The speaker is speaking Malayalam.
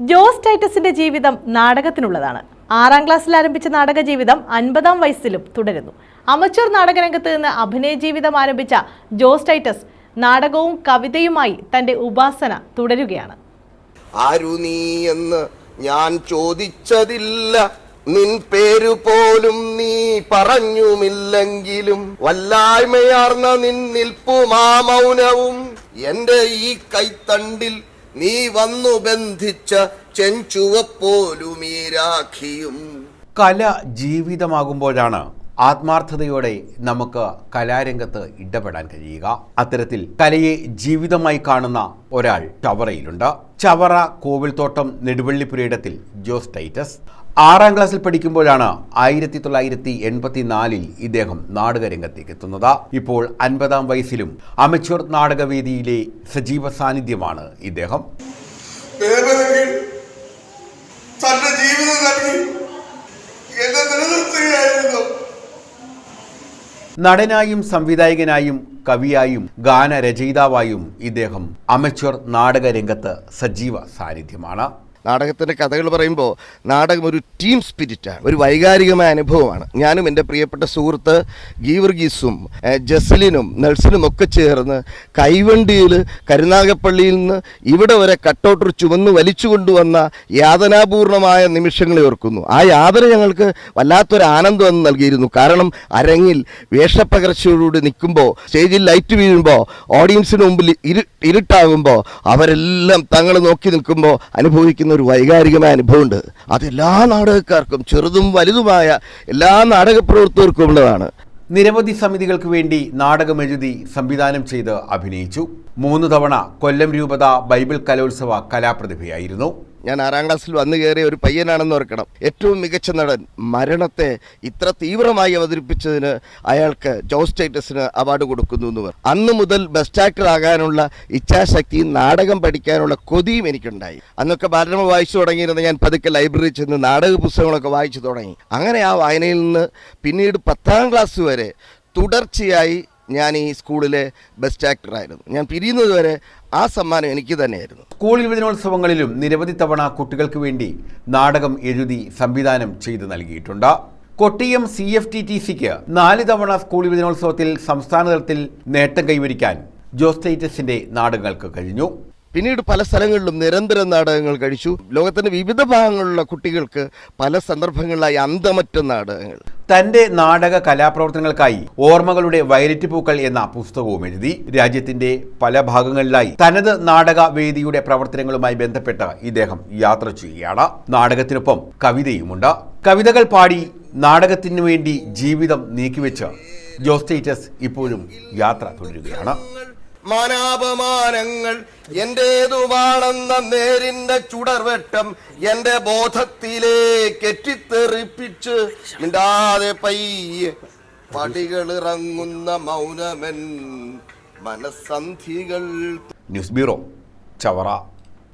ജോസ് ടൈറ്റസിന്റെ ജീവിതം നാടകത്തിനുള്ളതാണ്. ആറാം ക്ലാസ്സിൽ ആരംഭിച്ച നാടക ജീവിതം അൻപതാം വയസ്സിലും തുടരുന്നു. അമച്ചൂർ നാടകരംഗത്ത് നിന്ന് അഭിനയ ജീവിതം ആരംഭിച്ച ജോസ് ടൈറ്റസ് നാടകവും കവിതയുമായി തന്റെ ഉപാസന തുടരുകയാണ്. എന്ന് ഞാൻ ചോദിച്ചതില്ല. നിൻ പേരു പോലും നീ പറഞ്ഞുമില്ലെങ്കിലും വല്ലായ്മയാർന്ന നിൻ നിൽപ്പുമാ മൗനവും എന്റെ ഈ കൈത്തണ്ടിൽ നീ വന്നു ബന്ധിച്ച ചെഞ്ചുവപ്പോലും ഈ രാഖിയും കല ജീവിതമാകുമ്പോഴാണ് ആത്മാർത്ഥതയോടെ നമുക്ക് കലാരംഗത്ത് ഇടപെടാൻ കഴിയുക. അത്തരത്തിൽ കലയെ ജീവിതമായി കാണുന്ന ഒരാൾ ചവറയിലുണ്ട്. ചവറ കോവിൽത്തോട്ടം നെടുവള്ളിപ്പുരയിടത്തിൽ ജോസ് ടൈറ്റസ്. ആറാം ക്ലാസ്സിൽ പഠിക്കുമ്പോഴാണ് ആയിരത്തി തൊള്ളായിരത്തി എൺപത്തിനാലിൽ ഇദ്ദേഹം നാടകരംഗത്തേക്ക് എത്തുന്നത്. ഇപ്പോൾ അൻപതാം വയസ്സിലും അമച്വർ നാടകവേദിയിലെ സജീവ സാന്നിധ്യമാണ് ഇദ്ദേഹം ദേവനെങ്കിൽ തന്റെ ജീവിതം നൽകി എന്നെ നിലനിർത്തുകയായിരുന്നു നടനായും സംവിധായകനായും കവിയായും ഗാനരചയിതാവായും ഇദ്ദേഹം അമച്വർ നാടകരംഗത്ത് സജീവ സാന്നിധ്യമാണ്. നാടകത്തിന്റെ കഥകൾ പറയുമ്പോൾ നാടകം ഒരു ടീം സ്പിരിറ്റാണ് ഒരു വൈകാരികമായ അനുഭവമാണ്. ഞാനും എന്റെ പ്രിയപ്പെട്ട സുഹൃത്ത് ഗീവർഗീസും ജസ്ലിനും നഴ്സിനും ഒക്കെ ചേർന്ന് കൈവണ്ടിയിൽ കരുനാഗപ്പള്ളിയിൽ നിന്ന് ഇവിടെ വരെ കട്ടൗട്ടർ ചുമന്ന് വലിച്ചു കൊണ്ടുവന്ന യാതനാപൂർണമായ നിമിഷങ്ങളെ ഓർക്കുന്നു. ആ യാതന ഞങ്ങൾക്ക് വല്ലാത്തൊരു ആനന്ദം അന്ന് നൽകിയിരുന്നു. കാരണം അരങ്ങിൽ വേഷപ്പകർച്ചയോടുകൂടി നിൽക്കുമ്പോൾ സ്റ്റേജിൽ ലൈറ്റ് വീഴുമ്പോൾ ഓഡിയൻസിന് മുമ്പിൽ ഇരു ഇരുട്ടാകുമ്പോൾ അവരെല്ലാം തങ്ങൾ നോക്കി നിൽക്കുമ്പോൾ അനുഭവിക്കുന്ന ഒരു വൈകാരികമായ അനുഭവമുണ്ട്. അത് എല്ലാ നാടകക്കാർക്കും ചെറുതും വലുതുമായ എല്ലാ നാടക പ്രവർത്തകർക്കും ഉള്ളതാണ്. നിരവധി സമിതികൾക്ക് വേണ്ടി നാടകം എഴുതി സംവിധാനം ചെയ്ത് അഭിനയിച്ചു. മൂന്ന് തവണ കൊല്ലം രൂപത ബൈബിൾ കലോത്സവ കലാപ്രതിഭയായിരുന്നു. ഞാൻ ആറാം ക്ലാസ്സിൽ വന്നു കയറിയ ഒരു പയ്യനാണെന്ന് ഓർക്കണം. ഏറ്റവും മികച്ച നടൻ മരണത്തെ ഇത്ര തീവ്രമായി അവതരിപ്പിച്ചതിന് അയാൾക്ക് ജോസ് ടൈറ്റസിന് അവാർഡ് കൊടുക്കുന്നു എന്ന് പറഞ്ഞു. അന്ന് മുതൽ ബെസ്റ്റ് ആക്ടർ ആകാനുള്ള ഇച്ഛാശക്തിയും നാടകം പഠിക്കാനുള്ള കൊതിയും എനിക്കുണ്ടായി. അന്നൊക്കെ ബാലരമ വായിച്ചു തുടങ്ങിയിരുന്ന ഞാൻ പതുക്കെ ലൈബ്രറിയിൽ ചെന്ന് നാടക പുസ്തകങ്ങളൊക്കെ വായിച്ചു തുടങ്ങി. അങ്ങനെ ആ വായനയിൽ നിന്ന് പിന്നീട് പത്താം ക്ലാസ് വരെ തുടർച്ചയായി ഞാൻ ഈ സ്കൂളിലെ ബെസ്റ്റ് ആക്ടറായിരുന്നു ഞാൻ പിരിയുന്നത് വരെ ആ സമ്മാനം എനിക്ക് തന്നെയായിരുന്നു. സ്കൂൾ യുവജനോത്സവങ്ങളിലും നിരവധി തവണ കുട്ടികൾക്ക് വേണ്ടി നാടകം എഴുതി സംവിധാനം ചെയ്തു നൽകിയിട്ടുണ്ട്. Kottiyam C F T T സിക്ക് നാല് തവണ സ്കൂൾ യുവജനോത്സവത്തിൽ സംസ്ഥാന തലത്തിൽ നേട്ടം കൈവരിക്കാൻ ജോസ് ടൈറ്റസിന്റെ നാടകങ്ങൾക്ക് കഴിഞ്ഞു. പിന്നീട് പല സ്ഥലങ്ങളിലും നിരന്തരം നാടകങ്ങൾ കഴിച്ചു. ലോകത്തിന്റെ വിവിധ ഭാഗങ്ങളിലുള്ള കുട്ടികൾക്ക് പല സന്ദർഭങ്ങളിലായി അന്തമറ്റ നാടകങ്ങൾ. തന്റെ നാടക കലാപ്രവർത്തനങ്ങൾക്കായി ഓർമ്മകളുടെ വയലറ്റ് പൂക്കൾ എന്ന പുസ്തകവും എഴുതി രാജ്യത്തിന്റെ പല ഭാഗങ്ങളിലായി തനത് നാടക വേദിയുടെ പ്രവർത്തനങ്ങളുമായി ബന്ധപ്പെട്ട് ഇദ്ദേഹം യാത്ര ചെയ്യുകയാണ്. നാടകത്തിനൊപ്പം കവിതയുമുണ്ട്. കവിതകൾ പാടി നാടകത്തിനു വേണ്ടി ജീവിതം നീക്കിവെച്ച് ജോസ് ഇപ്പോഴും യാത്ര തുടരുകയാണ്. മാനാപമാനങ്ങൾ എന്റേതുമാണെന്ന നേരിന്റെ ചുടർവെട്ടം എന്റെ ബോധത്തിലേക്ക് എറ്റിത്തെറിപ്പിച്ച് മിണ്ടാതെ പയ്യെ പടികളിറങ്ങുന്ന മൗനമൻ മനസ്സന്ധികൾ. News bureau Chavara.